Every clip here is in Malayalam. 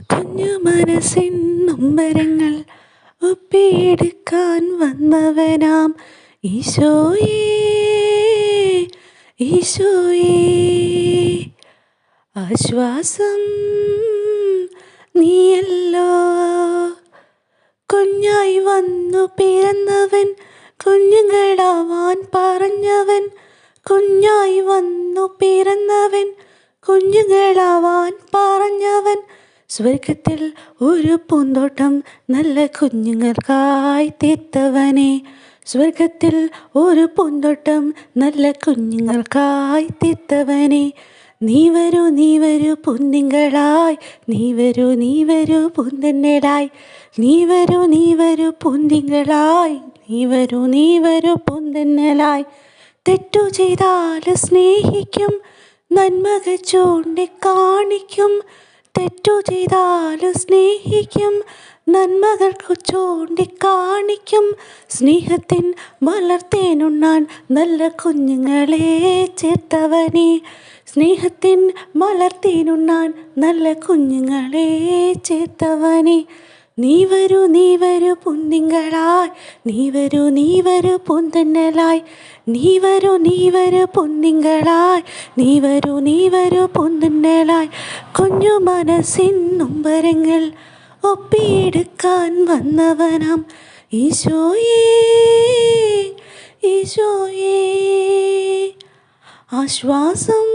കുഞ്ഞു മനസ്സിൻ നൊമ്പരങ്ങൾ ഒപ്പിയെടുക്കാൻ വന്നവനാം. ഈശോയേ ഈശോയേ. ആശ്വാസം നീയല്ലോ. കുഞ്ഞായി വന്നു പിറന്നവൻ കുഞ്ഞുങ്ങളാവാൻ പറഞ്ഞവൻ. കുഞ്ഞായി വന്നു പിറന്നവൻ കുഞ്ഞുങ്ങളാവാൻ പറഞ്ഞവൻ. സ്വർഗത്തിൽ ഒരു പൂന്തോട്ടം നല്ല കുഞ്ഞുങ്ങൾക്കായി തീർത്തവനെ. സ്വർഗത്തിൽ ഒരു പൂന്തോട്ടം നല്ല കുഞ്ഞുങ്ങൾക്കായി തീർത്തവനെ. നീ വരൂ നീ വരൂ പൂന്തിങ്കളായി. നീ വരൂ നീ വരൂ പൂന്തന്നേടായി. നീ വരൂ നീ വരൂ പൂന്തിങ്കളായി. നീ വരൂ നീ വരൂ പൂന്തന്നേലായി തെറ്റു ചെയ്താൽ സ്നേഹിക്കും നന്മകൾ ചൂണ്ടിക്കാണിക്കും. തെറ്റു ചെയ്താലും സ്നേഹിക്കും. നന്മകൾക്ക് ചൂണ്ടിക്കാണിക്കും. സ്നേഹത്തിൻ മലർത്തേനുണ്ണാൻ നല്ല കുഞ്ഞുങ്ങളെ ചേർത്തവനെ. സ്നേഹത്തിൻ മലർത്തേനുണ്ണാൻ നല്ല കുഞ്ഞുങ്ങളെ ചേർത്തവനെ. നീ വരൂ നീ വരൂ പൊന്നിങ്ങളായി. നീ വരൂ നീ വരൂ പൊന്തന്നലായി. നീ വരൂ നീ വരൂ പൊന്നിങ്ങളായി. നീ വരൂ നീ വരൂ പൊന്തന്നലായി. കുഞ്ഞു മനസ്സിൻ നൊമ്പരങ്ങൾ ഒപ്പിയെടുക്കാൻ വന്നവനാം ഈശോയേ ഈശോയേ. ആശ്വാസം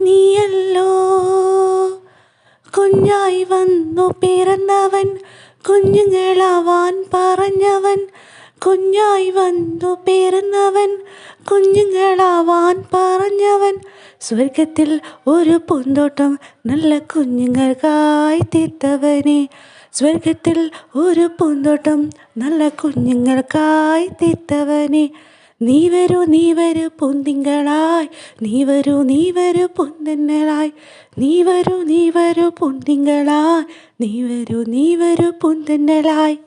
നീയല്ലോ. കുഞ്ഞായി വന്നു പിറന്നവൻ കുഞ്ഞുങ്ങളാവാൻ പറഞ്ഞവൻ. കുഞ്ഞായി വന്നു പിറന്നവൻ കുഞ്ഞുങ്ങളാവാൻ പറഞ്ഞവൻ. സ്വർഗത്തിൽ ഒരു പൂന്തോട്ടം നല്ല കുഞ്ഞുങ്ങൾക്കായി തീർത്തവനെ. സ്വർഗത്തിൽ ഒരു പൂന്തോട്ടം നല്ല കുഞ്ഞുങ്ങൾക്കായി തീർത്തവനെ. നീ വരൂ നീ വരൂ പൊന്തിങ്കളായി. നീ വരൂ നീ വരൂ പൂന്തന്നലായി. നീ വരൂ നീ വരൂ പൊന്തിങ്കളായി. നീ വരൂ നീ വരൂ പൂന്തന്നലായി.